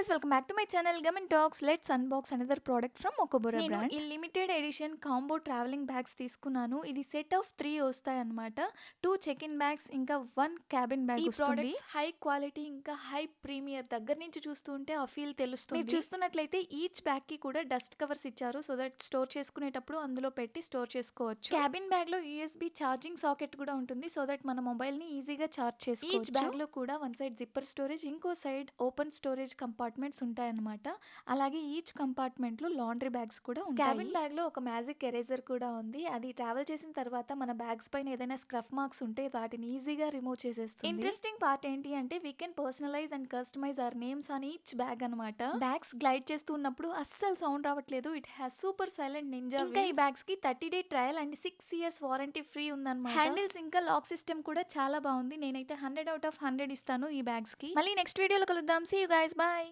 Guys welcome back to my channel Gaman talks let's unbox another product from ఒకబురా నేను brand ఈ limited edition combo travelling bags తీసుకున్నాను. ఇది set of three వస్తాయి అనమాట two check in bags ఇంకా one cabin bag వస్తుంది. High quality ఇంకా high premier దగ్గర నుంచి చూస్తుంటే ఆ ఫీల్ తెలుస్తుంది. మీరు చూస్తున్నట్లయితే ఈచ్ బ్యాగ్కి కూడా డస్ట్ కవర్స్ ఇచ్చారు. సో దట్ స్టోర్ చేసుకునేటప్పుడు అందులో పెట్టి స్టోర్ చేసుకోవచ్చు. క్యాబిన్ బ్యాగ్లో యూఎస్బి ఛార్జింగ్ సాకెట్ కూడా ఉంటుంది. సో దట్ మన మొబైల్ని ఈజీగా చార్జ్ చేసుకోవచ్చు. ఈచ్ బ్యాగ్లో కూడా వన్ సైడ్ జిప్పర్ స్టోరేజ్ ఇంకో సైడ్ ఓపెన్ స్టోరేజ్ కంపార్ట్మెంట్స్ ఉంటాయన్నమాట. అలాగే ఈచ్ కంపార్ట్మెంట్లో లాండ్రీ బ్యాగ్స్ కూడా ఉంటాయి. క్యాబిన్ బ్యాగ్లో ఒక మ్యాజిక్ ఎరేజర్ కూడా ఉంది. అది ట్రావెల్ చేసిన తర్వాత మన బ్యాగ్స్ పైన ఏదైనా స్క్రఫ్ మార్క్స్ ఉంటే వాటిని ఈజీగా రిమూవ్ చేసేస్తుంది. ఇంట్రెస్టింగ్ పార్ట్ ఏంటి అంటే we can personalise and customise our names on each bag అనమాట బ్యాగ్స్ గ్లైడ్ చేస్తున్నప్పుడు అస్సలు సౌండ్ రావట్లేదు. It has super silent ninja ఇంకా ఈ బ్యాగ్స్కి thirty day trial and six years warranty free ఉందన్నమాట. హ్యాండిల్స్ ఇంకా లాక్ సిస్టమ్ కూడా చాలా బాగుంది. నేనైతే హండ్రెడ్ అవుట్ ఆఫ్ హండ్రెడ్ ఇస్తాను ఈ బ్యాగ్స్కి. మళ్ళీ నెక్స్ట్ వీడియోలో కలుద్దాం. See you guys bye